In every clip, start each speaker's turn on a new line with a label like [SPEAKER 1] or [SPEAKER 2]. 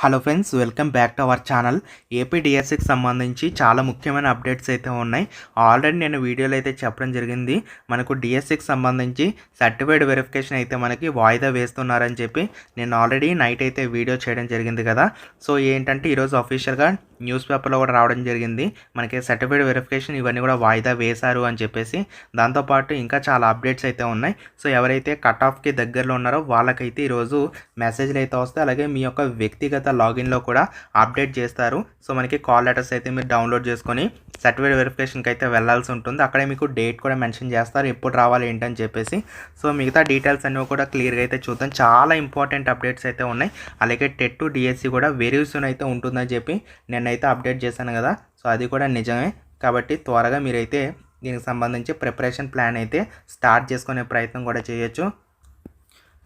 [SPEAKER 1] Hello friends welcome back to our channel AP డిఎస్సికి సంబంధించి చాలా ముఖ్యమైన అప్డేట్స్ అయితే ఉన్నాయి. ఆల్రెడీ నేను వీడియోలో అయితే చెప్పడం జరిగింది. మనకు డిఎస్సికి సంబంధించి సర్టిఫైడ్ వెరిఫికేషన్ అయితే మనకి వాయిదా వేస్తున్నారని చెప్పి నేను ఆల్రెడీ నైట్ అయితే వీడియో చేయడం జరిగింది కదా. సో ఏంటంటే ఈరోజు అఫీషియల్గా న్యూస్ పేపర్లో కూడా రావడం జరిగింది. మనకి సర్టిఫైడ్ వెరిఫికేషన్ ఇవన్నీ కూడా వాయిదా వేశారు అని చెప్పేసి దాంతోపాటు ఇంకా చాలా అప్డేట్స్ అయితే ఉన్నాయి. సో ఎవరైతే కట్ ఆఫ్కి దగ్గరలో ఉన్నారో వాళ్ళకైతే ఈరోజు మెసేజ్లు అయితే వస్తాయి. అలాగే మీ యొక్క వ్యక్తిగత లాగిన్లో కూడా అప్డేట్ చేస్తారు. సో మనకి కాల్ లెటర్స్ అయితే మీరు డౌన్లోడ్ చేసుకొని సర్టిఫైడ్ వెరిఫికేషన్కి అయితే వెళ్ళాల్సి ఉంటుంది. అక్కడే మీకు డేట్ కూడా మెన్షన్ చేస్తారు. ఎప్పుడు రావాలి ఏంటని చెప్పేసి. సో మిగతా డీటెయిల్స్ అన్నీ కూడా క్లియర్గా అయితే చూద్దాం. చాలా ఇంపార్టెంట్ అప్డేట్స్ అయితే ఉన్నాయి. అలాగే టెట్ టు డిఎస్సి కూడా వెరీ సూన్ అయితే ఉంటుందని చెప్పి నిన్న అయితే అప్డేట్ చేశాను కదా సో అది కూడా నిజమే. కాబట్టి త్వరగా మీరైతే దీనికి సంబంధించి ప్రిపరేషన్ ప్లాన్ అయితే స్టార్ట్ చేసుకునే ప్రయత్నం కూడా చేయొచ్చు.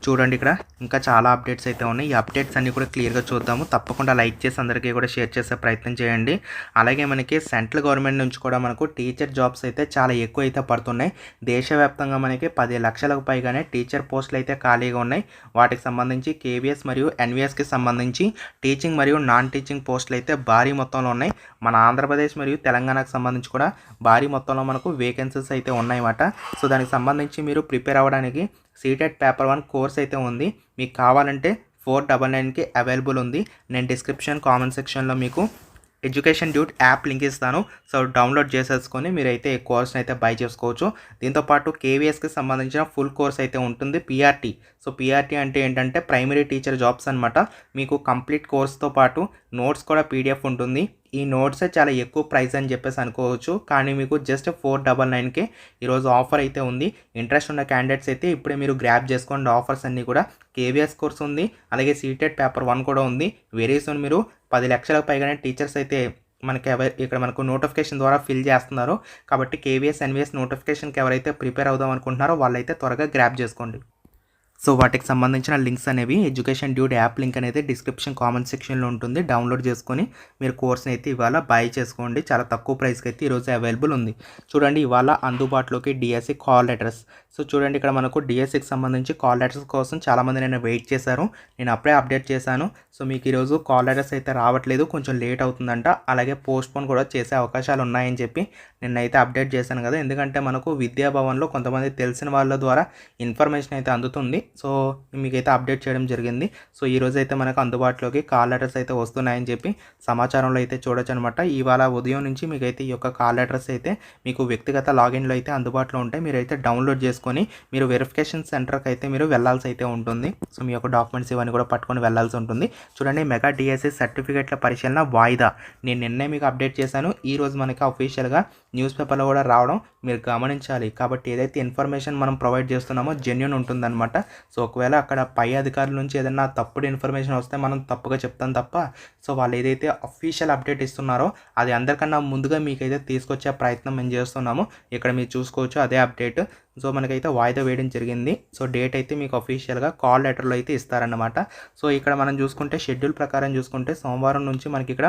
[SPEAKER 1] చూడండి ఇక్కడ. ఇంకా చాలా అప్డేట్స్ అయితే ఉన్నాయి. ఈ అప్డేట్స్ అన్ని కూడా క్లియర్గా చూద్దాము. తప్పకుండా లైక్ చేసి అందరికీ కూడా షేర్ చేసే ప్రయత్నం చేయండి. అలాగే మనకి సెంట్రల్ గవర్నమెంట్ నుంచి కూడా మనకు టీచర్ జాబ్స్ అయితే చాలా ఎక్కువ అయితే పడుతున్నాయి. దేశవ్యాప్తంగా మనకి పది లక్షలకు పైగానే టీచర్ పోస్టులు అయితే ఖాళీగా ఉన్నాయి. వాటికి సంబంధించి కేవీఎస్ మరియు ఎన్విఎస్కి సంబంధించి టీచింగ్ మరియు నాన్ టీచింగ్ పోస్టులు అయితే భారీ మొత్తంలో ఉన్నాయి. మన ఆంధ్రప్రదేశ్ మరియు తెలంగాణకు సంబంధించి కూడా భారీ మొత్తంలో మనకు వేకెన్సీస్ అయితే ఉన్నాయన్నమాట సో దానికి సంబంధించి మీరు ప్రిపేర్ అవ్వడానికి సీటెడ్ పేపర్ వన్ కోర్స్ అయితే ఉంది. మీకు కావాలంటే ఫోర్ డబల్ నైన్కి అవైలబుల్ ఉంది. నేను డిస్క్రిప్షన్ కామెంట్ సెక్షన్లో మీకు ఎడ్యుకేషన్ డ్యూట్ యాప్ లింక్ ఇస్తాను. సో డౌన్లోడ్ చేసేసుకొని మీరైతే ఈ కోర్స్ని అయితే బై చేసుకోవచ్చు. దీంతోపాటు కేవీఎస్కి సంబంధించిన ఫుల్ కోర్స్ అయితే ఉంటుంది. పిఆర్టీ సో పిఆర్టీ అంటే ఏంటంటే ప్రైమరీ టీచర్ జాబ్స్ అనమాట మీకు కంప్లీట్ కోర్స్తో పాటు నోట్స్ కూడా పీడిఎఫ్ ఉంటుంది. ఈ నోట్సే చాలా ఎక్కువ ప్రైస్ అని చెప్పేసి అనుకోవచ్చు. కానీ మీకు జస్ట్ ఫోర్ డబల్ నైన్కే ఈరోజు ఆఫర్ అయితే ఉంది. ఇంట్రెస్ట్ ఉన్న క్యాండిడేట్స్ అయితే ఇప్పుడే మీరు గ్రాప్ చేసుకోండి ఆఫర్స్ అన్నీ కూడా. కేవీఎస్ కోర్స్ ఉంది. అలాగే సీటెడ్ పేపర్ వన్ కూడా ఉంది. వెరీ సూన్ మీరు పది లక్షలకు పైగానే టీచర్స్ అయితే మనకి ఎవరి ఇక్కడ మనకు నోటిఫికేషన్ ద్వారా ఫిల్ చేస్తున్నారు. కాబట్టి కేవీఎస్ ఎన్విఎస్ నోటిఫికేషన్కి ఎవరైతే ప్రిపేర్ అవుదాం అనుకుంటున్నారో వాళ్ళైతే త్వరగా గ్రాప్ చేసుకోండి. సో వాటికి సంబంధించిన లింక్స్ అనేవి ఎడ్యుకేషన్ డ్యూడ్ యాప్ లింక్ అనేది డిస్క్రిప్షన్ కామెంట్ సెక్షన్లో ఉంటుంది. డౌన్లోడ్ చేసుకొని మీరు కోర్స్ని అయితే ఇవాళ బై చేసుకోండి. చాలా తక్కువ ప్రైస్కి అయితే ఈరోజు అవైలబుల్ ఉంది. చూడండి ఇవాళ అందుబాటులోకి డిఎస్సి కాల్ లెటర్స్. సో చూడండి ఇక్కడ మనకు డిఎస్సికి సంబంధించి కాల్ లెటర్స్ కోసం చాలామంది నేను వెయిట్ చేశారు నేను అప్పుడే అప్డేట్ చేశాను. సో మీకు ఈరోజు కాల్ లెటర్స్ అయితే రావట్లేదు. కొంచెం లేట్ అవుతుందంట. అలాగే పోస్ట్పోన్ కూడా చేసే అవకాశాలు ఉన్నాయని చెప్పి నిన్నైతే అప్డేట్ చేశాను కదా. ఎందుకంటే మనకు విద్యాభవన్లో కొంతమంది తెలిసిన వాళ్ళ ద్వారా ఇన్ఫర్మేషన్ అయితే అందుతుంది. సో మీకైతే అప్డేట్ చేయడం జరిగింది. సో ఈరోజు అయితే మనకు అందుబాటులోకి కాల్ లెటర్స్ అయితే వస్తున్నాయని చెప్పి సమాచారంలో అయితే చూడొచ్చు అనమాట ఇవాళ ఉదయం నుంచి మీకైతే ఈ యొక్క కాల్ లెటర్స్ అయితే మీకు వ్యక్తిగత లాగిన్లో అయితే అందుబాటులో ఉంటాయి. మీరైతే డౌన్లోడ్ చేసుకొని మీరు వెరిఫికేషన్ సెంటర్కి అయితే మీరు వెళ్ళాల్సి అయితే ఉంటుంది. సో మీ యొక్క డాక్యుమెంట్స్ ఇవన్నీ కూడా పట్టుకొని వెళ్ళాల్సి ఉంటుంది. చూడండి మెగా డిఎస్ఎస్ సర్టిఫికేట్ల పరిశీలన వాయిదా. నేను నిన్నే మీకు అప్డేట్ చేశాను. ఈ రోజు మనకి అఫీషియల్గా న్యూస్ పేపర్లో కూడా రావడం మీరు గమనించాలి. కాబట్టి ఏదైతే ఇన్ఫర్మేషన్ మనం ప్రొవైడ్ చేస్తున్నామో జెన్యున్ ఉంటుందన్నమాట సో ఒకవేళ అక్కడ పై అధికారుల నుంచి ఏదైనా తప్పుడు ఇన్ఫర్మేషన్ వస్తే మనం తప్పుగా చెప్తాం తప్ప సో వాళ్ళు ఏదైతే అఫీషియల్ అప్డేట్ ఇస్తున్నారో అది అందరికన్నా ముందుగా మీకైతే తీసుకొచ్చే ప్రయత్నం మేము చేస్తున్నాము. ఇక్కడ మీరు చూసుకోవచ్చు అదే అప్డేట్ సో మనకైతే వాయిదా వేయడం జరిగింది. సో డేట్ అయితే మీకు అఫీషియల్గా కాల్ లెటర్లో అయితే ఇస్తారన్నమాట. సో ఇక్కడ మనం చూసుకుంటే షెడ్యూల్ ప్రకారం చూసుకుంటే సోమవారం నుంచి మనకి ఇక్కడ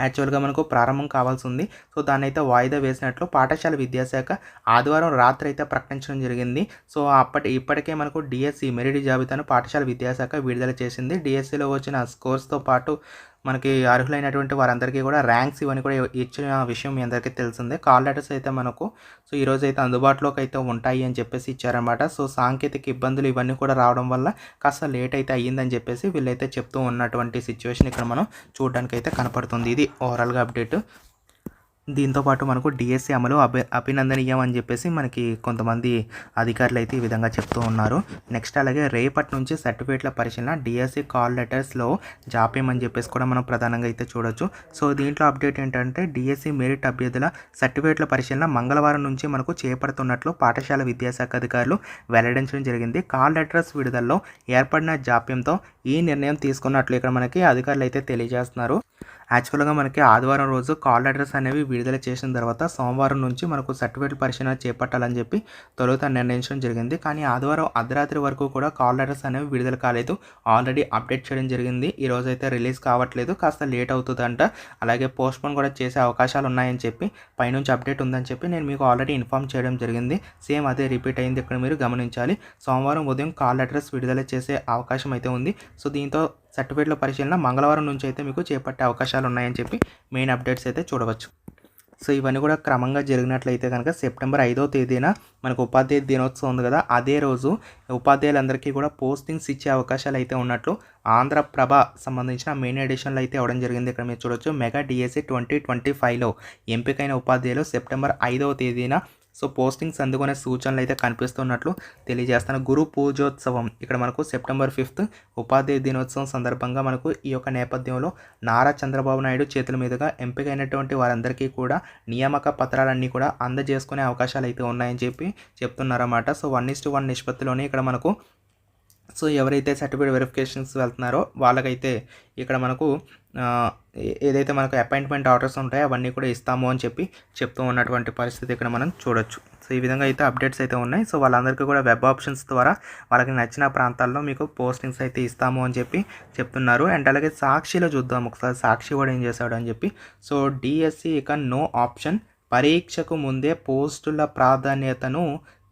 [SPEAKER 1] యాక్చువల్గా మనకు ప్రారంభం కావాల్సి ఉంది సో దాన్ని అయితే వాయిదా వేసినట్లు పాఠశాల విద్యాశాఖ ఆదివారం రాత్రి అయితే ప్రకటించడం జరిగింది. సో అప్పటి ఇప్పటికే మనకు డిఎస్సి మెరిట్ జాబితాను పాఠశాల విద్యాశాఖ విడుదల చేసింది. డిఎస్సిలో వచ్చిన స్కోర్స్తో పాటు మనకి అర్హులైనటువంటి వారందరికీ కూడా ర్యాంక్స్ ఇవన్నీ కూడా ఇచ్చిన విషయం మీ అందరికీ తెలిసిందే. కాల్ లెటర్స్ అయితే మనకు సో ఈరోజు అయితే అందుబాటులోకి అయితే ఉంటాయి అని చెప్పేసి ఇచ్చారనమాట సో సాంకేతిక ఇబ్బందులు ఇవన్నీ కూడా రావడం వల్ల కాస్త లేట్ అయితే అయ్యిందని చెప్పేసి వీళ్ళైతే చెప్తూ ఉన్నటువంటి సిచ్యువేషన్ ఇక్కడ మనం చూడడానికి అయితే కనపడుతుంది. ఇది ఓవరాల్గా అప్డేట్. దీంతోపాటు మనకు డిఎస్సి అమలు అభి అభినందనీయం అని చెప్పేసి మనకి కొంతమంది అధికారులు అయితే ఈ విధంగా చెప్తూ ఉన్నారు. నెక్స్ట్ అలాగే రేపటి నుంచి సర్టిఫికేట్ల పరిశీలన డిఎస్సి కాల్ లెటర్స్లో జాప్యం అని చెప్పేసి కూడా మనం ప్రధానంగా అయితే చూడొచ్చు. సో దీంట్లో అప్డేట్ ఏంటంటే డిఎస్సి మెరిట్ అభ్యర్థుల సర్టిఫికేట్ల పరిశీలన మంగళవారం నుంచి మనకు చేపడుతున్నట్లు పాఠశాల విద్యాశాఖ అధికారులు వెల్లడించడం జరిగింది. కాల్ లెటర్స్ విడుదలలో ఏర్పడిన జాప్యంతో ఈ నిర్ణయం తీసుకున్నట్లు ఇక్కడ మనకి అధికారులు అయితే తెలియజేస్తున్నారు. యాక్చువల్గా మనకి ఆదివారం రోజు కాల్ లెటర్స్ అనేవి విడుదల చేసిన తర్వాత సోమవారం నుంచి మనకు సర్టిఫికేట్ పరిశీలన చేపట్టాలని చెప్పి తొలుత నిర్ణయించడం జరిగింది. కానీ ఆదివారం అర్ధరాత్రి వరకు కూడా కాల్ లెటర్స్ అనేవి విడుదల కాలేదు. ఆల్రెడీ అప్డేట్ చేయడం జరిగింది. ఈ రోజు అయితే రిలీజ్ కావట్లేదు. కాస్త లేట్ అవుతుందంట. అలాగే పోస్ట్పోన్ కూడా చేసే అవకాశాలు ఉన్నాయని చెప్పి పైనుంచి అప్డేట్ ఉందని చెప్పి నేను మీకు ఆల్రెడీ ఇన్ఫామ్ చేయడం జరిగింది. సేమ్ అదే రిపీట్ అయింది. ఇక్కడ మీరు గమనించాలి. సోమవారం ఉదయం కాల్ లెటర్స్ విడుదల చేసే అవకాశం అయితే ఉంది. సో దీంతో సర్టిఫికేట్ల పరిశీలన మంగళవారం నుంచి అయితే మీకు చేపట్టే అవకాశాలు ఉన్నాయని చెప్పి మెయిన్ అప్డేట్స్ అయితే చూడవచ్చు. సో ఇవన్నీ కూడా క్రమంగా జరిగినట్లయితే కనుక సెప్టెంబర్ ఐదో తేదీన మనకు ఉపాధ్యాయ దినోత్సవం ఉంది కదా అదే రోజు ఉపాధ్యాయులందరికీ కూడా పోస్టింగ్స్ ఇచ్చే అవకాశాలు అయితే ఉన్నట్లు ఆంధ్రప్రభ సంబంధించిన మెయిన్ ఎడిషన్లో అయితే ఇవ్వడం జరిగింది. ఇక్కడ మీరు చూడొచ్చు మెగా డిఎస్సి ట్వంటీ ట్వంటీ ఫైవ్లో ఎంపికైన ఉపాధ్యాయులు సెప్టెంబర్ ఐదవ తేదీన సో పోస్టింగ్స్ అందుకునే సూచనలు అయితే కనిపిస్తున్నట్లు తెలియజేస్తాను. గురు పూజోత్సవం ఇక్కడ మనకు సెప్టెంబర్ ఫిఫ్త్ ఉపాధ్యాయ దినోత్సవం సందర్భంగా మనకు ఈ యొక్క నేపథ్యంలో నారా చంద్రబాబు నాయుడు చేతుల మీదుగా ఎంపికైనటువంటి వారందరికీ కూడా నియామక పత్రాలన్నీ కూడా అందజేసుకునే అవకాశాలు అయితే ఉన్నాయని చెప్పి చెప్తున్నారన్నమాట. So one is to one నిష్పత్తిలోనే ఇక్కడ మనకు సో ఎవరైతే సర్టిఫికేట్ వెరిఫికేషన్స్ వెళ్తున్నారో వాళ్ళకైతే ఇక్కడ మనకు ఏదైతే మనకు అపాయింట్మెంట్ ఆర్డర్స్ ఉంటాయో అవన్నీ కూడా ఇస్తాము అని చెప్పి చెప్తూ ఉన్నటువంటి పరిస్థితి ఇక్కడ మనం చూడొచ్చు. సో ఈ విధంగా అయితే అప్డేట్స్ అయితే ఉన్నాయి. సో వాళ్ళందరికీ కూడా వెబ్ ఆప్షన్స్ ద్వారా వాళ్ళకి నచ్చిన ప్రాంతాల్లో మీకు పోస్టింగ్స్ అయితే ఇస్తాము అని చెప్పి చెప్తున్నారు. అండ్ అలాగే సాక్షిలో చూద్దాం ఒకసారి. సాక్షి కూడా ఏం చేశాడు అని చెప్పి. సో డిఎస్సి ఇక నో ఆప్షన్. పరీక్షకు ముందే పోస్టుల ప్రాధాన్యతను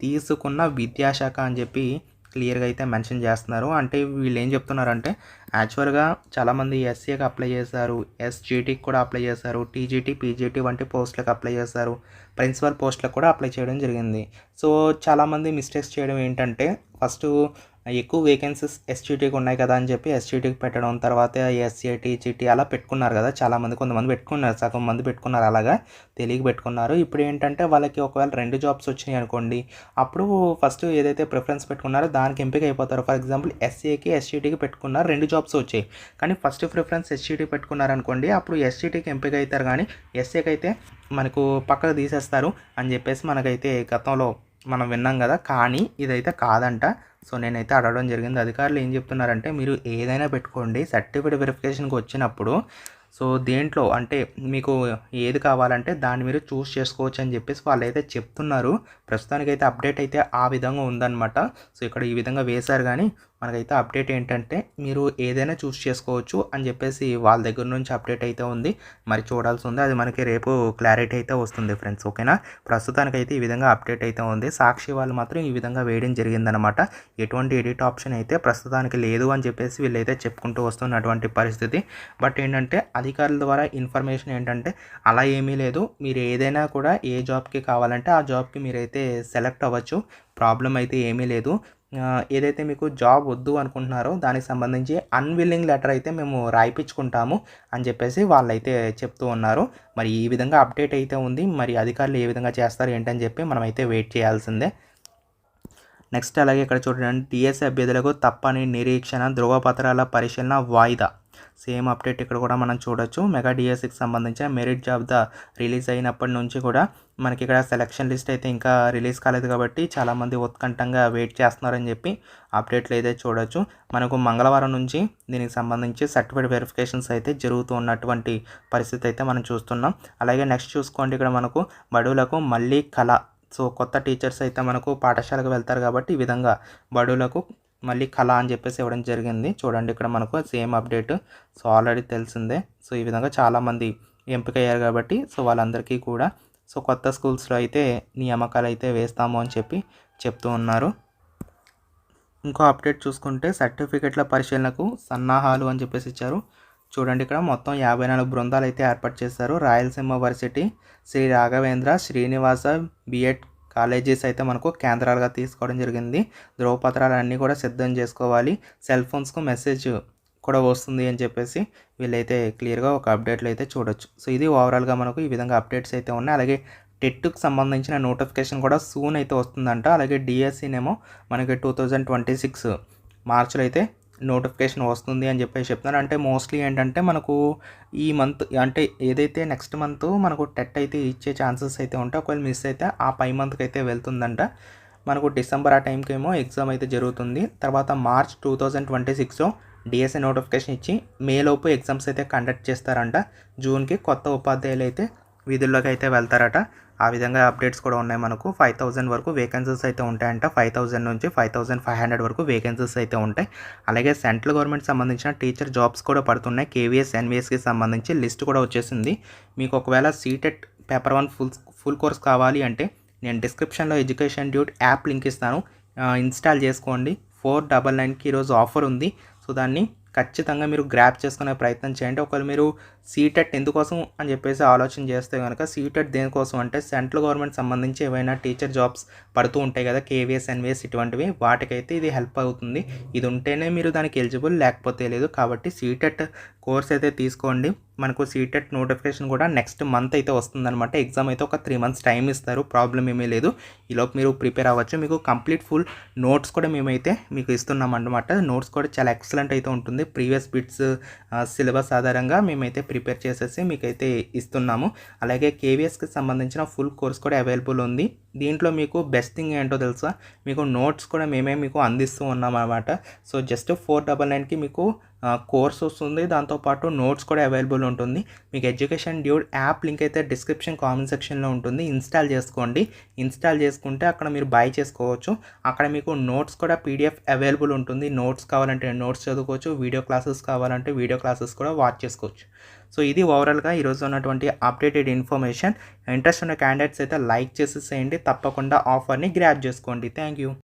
[SPEAKER 1] తీసుకున్న విద్యాశాఖ అని చెప్పి క్లియర్గా అయితే మెన్షన్ చేస్తున్నారు. అంటే వీళ్ళు ఏం చెప్తున్నారంటే యాక్చువల్గా చాలామంది ఎస్సీకి అప్లై చేశారు ఎస్జీటీకి కూడా అప్లై చేశారు టీజీటీ పీజీటీ వంటి పోస్టులకు అప్లై చేశారు ప్రిన్సిపల్ పోస్టులకు కూడా అప్లై చేయడం జరిగింది. సో చాలామంది మిస్టేక్స్ చేయడం ఏంటంటే ఫస్ట్ ఎక్కువ వేకెన్సీస్ ఎస్టీటీకి ఉన్నాయి కదా అని చెప్పి ఎస్టీటీకి పెట్టడం తర్వాత ఎస్సీ టీజీటీ అలా పెట్టుకున్నారు కదా చాలామంది కొంతమంది పెట్టుకున్నారు సగం మంది పెట్టుకున్నారు అలాగా. తెలియక పెట్టుకున్నారు. ఇప్పుడు ఏంటంటే వాళ్ళకి ఒకవేళ రెండు జాబ్స్ వచ్చినాయి అనుకోండి అప్పుడు ఫస్ట్ ఏదైతే ప్రిఫరెన్స్ పెట్టుకున్నారో దానికి ఎంపిక అయిపోతారు. ఫర్ ఎగ్జాంపుల్ ఎస్సీకి ఎస్టీటీకి పెట్టుకున్నారు రెండు జాబ్స్ వచ్చాయి. కానీ ఫస్ట్ ప్రిఫరెన్స్ ఎస్జీటీ పెట్టుకున్నారు అనుకోండి అప్పుడు ఎస్టీటీకి ఎంపిక అవుతారు కానీ ఎస్సీకి అయితే మనకు పక్కకు తీసేస్తారు అని చెప్పేసి మనకైతే గతంలో మనం విన్నాం కదా. కానీ ఇదైతే కాదంట. సో నేనైతే అడగడం జరిగింది. అధికారులు ఏం చెప్తున్నారంటే మీరు ఏదైనా పెట్టుకోండి సర్టిఫికేట్ వెరిఫికేషన్కి వచ్చినప్పుడు సో దేంట్లో అంటే మీకు ఏది కావాలంటే దాన్ని మీరు చూస్ చేసుకోవచ్చు అని చెప్పేసి వాళ్ళు అయితే చెప్తున్నారు. ప్రస్తుతానికైతే అప్డేట్ అయితే ఆ విధంగా ఉందన్నమాట. సో ఇక్కడ ఈ విధంగా వేశారు కానీ మనకైతే అప్డేట్ ఏంటంటే మీరు ఏదైనా చూస్ చేసుకోవచ్చు అని చెప్పేసి వాళ్ళ దగ్గర నుంచి అప్డేట్ అయితే ఉంది. మరి చూడాల్సి ఉంది. అది మనకి రేపు క్లారిటీ అయితే వస్తుంది ఫ్రెండ్స్. ఓకేనా? ప్రస్తుతానికైతే ఈ విధంగా అప్డేట్ అయితే ఉంది. సాక్షి వాళ్ళు మాత్రం ఈ విధంగా వేయడం జరిగిందనమాట ఎటువంటి ఎడిట్ ఆప్షన్ అయితే ప్రస్తుతానికి లేదు అని చెప్పేసి వీళ్ళైతే చెప్పుకుంటూ వస్తున్నటువంటి పరిస్థితి. బట్ ఏంటంటే అధికారుల ద్వారా ఇన్ఫర్మేషన్ ఏంటంటే అలా ఏమీ లేదు. మీరు ఏదైనా కూడా ఏ జాబ్కి కావాలంటే ఆ జాబ్కి మీరైతే సెలెక్ట్ అవ్వచ్చు. ప్రాబ్లం అయితే ఏమీ లేదు. ఏదైతే మీకు జాబ్ వద్దు అనుకుంటున్నారో దానికి సంబంధించి అన్విల్లింగ్ లెటర్ అయితే మేము రాయిపించుకుంటాము అని చెప్పేసి వాళ్ళైతే చెప్తూ ఉన్నారు. మరి ఈ విధంగా అప్డేట్ అయితే ఉంది. మరి అధికారులు ఏ విధంగా చేస్తారు ఏంటని చెప్పి మనమైతే వెయిట్ చేయాల్సిందే. నెక్స్ట్ అలాగే ఇక్కడ చూడండి. టీఎస్ అభ్యర్థులకు తప్పని నిరీక్షణ ధృవపత్రాల పరిశీలన వాయిదా. సేమ్ అప్డేట్ ఇక్కడ కూడా మనం చూడొచ్చు. మెగా డిఎస్సికి సంబంధించిన మెరిట్ జాబితా రిలీజ్ అయినప్పటి నుంచి కూడా మనకి ఇక్కడ సెలక్షన్ లిస్ట్ అయితే ఇంకా రిలీజ్ కాలేదు కాబట్టి చాలామంది ఉత్కంఠంగా వెయిట్ చేస్తున్నారని చెప్పి అప్డేట్లు అయితే చూడొచ్చు. మనకు మంగళవారం నుంచి దీనికి సంబంధించి సర్టిఫికేట్ వెరిఫికేషన్స్ అయితే జరుగుతూ ఉన్నటువంటి పరిస్థితి అయితే మనం చూస్తున్నాం. అలాగే నెక్స్ట్ చూసుకోండి ఇక్కడ మనకు బడులకు మళ్ళీ కళ. సో కొత్త టీచర్స్ అయితే మనకు పాఠశాలకు వెళ్తారు కాబట్టి ఈ విధంగా బడువులకు మళ్ళీ కళ అని చెప్పేసి ఇవ్వడం జరిగింది. చూడండి ఇక్కడ మనకు సేమ్ అప్డేట్. సో ఆల్రెడీ తెలిసిందే. సో ఈ విధంగా చాలామంది ఎంపిక అయ్యారు కాబట్టి సో వాళ్ళందరికీ కూడా. సో కొత్త స్కూల్స్లో అయితే నియామకాలు అయితే వేస్తాము అని చెప్పి చెప్తూ ఉన్నారు. ఇంకో అప్డేట్ చూసుకుంటే సర్టిఫికెట్ల పరిశీలనకు సన్నాహాలు అని చెప్పేసి ఇచ్చారు. చూడండి ఇక్కడ మొత్తం యాభై నాలుగు బృందాలు అయితే ఏర్పాటు చేశారు. Rayalaseema varsity Sri Raghavendra Srinivasa BEd colleges అయితే మనకు కేంద్రాలుగా తీసుకోవడం జరిగింది. ధ్రువపత్రాలు అన్నీ కూడా సిద్ధం చేసుకోవాలి. సెల్ ఫోన్స్కు మెసేజ్ కూడా వస్తుంది అని చెప్పేసి వీళ్ళైతే క్లియర్గా ఒక అప్డేట్లు అయితే చూడొచ్చు. సో ఇది ఓవరాల్గా మనకు ఈ విధంగా అప్డేట్స్ అయితే ఉన్నాయి. అలాగే టెట్కు సంబంధించిన నోటిఫికేషన్ కూడా సూన్ అయితే వస్తుందంట. అలాగే డిఎస్సినేమో మనకి టూ థౌజండ్ ట్వంటీ సిక్స్ మార్చిలో అయితే నోటిఫికేషన్ వస్తుంది అని చెప్పేసి చెప్తున్నారు. అంటే మోస్ట్లీ ఏంటంటే మనకు ఈ మంత్ అంటే ఏదైతే నెక్స్ట్ మంత్ మనకు టెట్ అయితే ఇచ్చే ఛాన్సెస్ అయితే ఉంటాయి ఒకవేళ మిస్ అయితే ఆ పై మంత్కి అయితే వెళ్తుందంట. మనకు డిసెంబర్ ఆ టైంకి ఏమో ఎగ్జామ్ అయితే జరుగుతుంది. తర్వాత మార్చ్ టూ థౌజండ్ ట్వంటీ సిక్స్లో డిఎస్ఏ నోటిఫికేషన్ ఇచ్చి మేలోపు ఎగ్జామ్స్ అయితే కండక్ట్ చేస్తారంట. జూన్కి కొత్త ఉపాధ్యాయులు అయితే విధుల్లోకి అయితే వెళ్తారట. ఆ విధంగా అప్డేట్స్ కూడా ఉన్నాయి మనకు. ఫైవ్ థౌజండ్ వరకు వేకెన్సీస్ అయితే ఉంటాయంట. ఫైవ్ థౌజండ్ నుంచి ఫైవ్ థౌజండ్ ఫైవ్ హండ్రెడ్ వరకు వేకెన్సీస్ అయితే ఉంటాయి. అలాగే సెంట్రల్ గవర్నమెంట్ సంబంధించిన టీచర్ జాబ్స్ కూడా పడుతున్నాయి. కేవీఎస్ ఎన్వీఎస్కి సంబంధించి లిస్ట్ కూడా వచ్చేసింది. మీకు ఒకవేళ CTET paper one full full course కావాలి అంటే నేను డిస్క్రిప్షన్లో ఎడ్యుకేషన్ డ్యూట్ యాప్ లింక్ ఇస్తాను. ఇన్స్టాల్ చేసుకోండి. ఫోర్ డబల్ నైన్కి ఈరోజు ఆఫర్ ఉంది. సో దాన్ని ఖచ్చితంగా మీరు గ్రాప్ చేసుకునే ప్రయత్నం చేయండి. ఒకవేళ మీరు సీటెట్ ఎందుకోసం అని చెప్పేసి ఆలోచన చేస్తే కనుక సీటెట్ దేనికోసం అంటే సెంట్రల్ గవర్నమెంట్ సంబంధించి ఏవైనా టీచర్ జాబ్స్ పడుతూ ఉంటాయి కదా కేవీఎస్ ఎన్విఎస్ ఇటువంటివి వాటికైతే ఇది హెల్ప్ అవుతుంది. ఇది ఉంటేనే మీరు దానికి ఎలిజిబుల్ లేకపోతే లేదు. కాబట్టి సీటెట్ కోర్స్ అయితే తీసుకోండి. మనకు సీటెట్ నోటిఫికేషన్ కూడా నెక్స్ట్ మంత్ అయితే వస్తుందన్నమాట. ఎగ్జామ్ అయితే ఒక త్రీ మంత్స్ టైం ఇస్తారు. ప్రాబ్లం ఏమీ లేదు. ఈలోపు మీరు ప్రిపేర్ అవ్వచ్చు. మీకు కంప్లీట్ ఫుల్ నోట్స్ కూడా మేమైతే మీకు ఇస్తున్నాం అన్నమాట నోట్స్ కూడా చాలా ఎక్సలెంట్ అయితే ఉంటుంది. ప్రీవియస్ బిట్స్ సిలబస్ ఆధారంగా మేమైతే ప్రిపేర్ చేసేసి మీకైతే ఇస్తున్నాము. అలాగే కేవీఎస్కి సంబంధించిన ఫుల్ కోర్స్ కూడా అవైలబుల్ ఉంది. దీంట్లో మీకు బెస్ట్ థింగ్ ఏంటో తెలుసా? మీకు నోట్స్ కూడా మేమే మీకు అందిస్తూ ఉన్నాం అన్నమాట సో జస్ట్ ఫోర్ డబల్ నైన్కి మీకు కోర్స్ వస్తుంది. దాంతోపాటు నోట్స్ కూడా అవైలబుల్ ఉంటుంది. మీకు ఎడ్యుకేషన్ డ్యూడ్ యాప్ లింక్ అయితే డిస్క్రిప్షన్ కామెంట్ సెక్షన్లో ఉంటుంది. ఇన్స్టాల్ చేసుకోండి. ఇన్స్టాల్ చేసుకుంటే అక్కడ మీరు బై చేసుకోవచ్చు. అక్కడ మీకు నోట్స్ కూడా పీడిఎఫ్ అవైలబుల్ ఉంటుంది. నోట్స్ కావాలంటే నోట్స్ చదువుకోవచ్చు. వీడియో క్లాసెస్ కావాలంటే వీడియో క్లాసెస్ కూడా వాచ్ చేసుకోవచ్చు. సో ఇది ఓవరాల్గా ఈరోజు ఉన్నటువంటి అప్డేటెడ్ ఇన్ఫర్మేషన్. ఇంట్రెస్ట్ ఉన్న క్యాండిడేట్స్ అయితే లైక్ చేసేసేయండి తప్పకుండా ఆఫర్ని గ్రాప్ చేసుకోండి. Thank you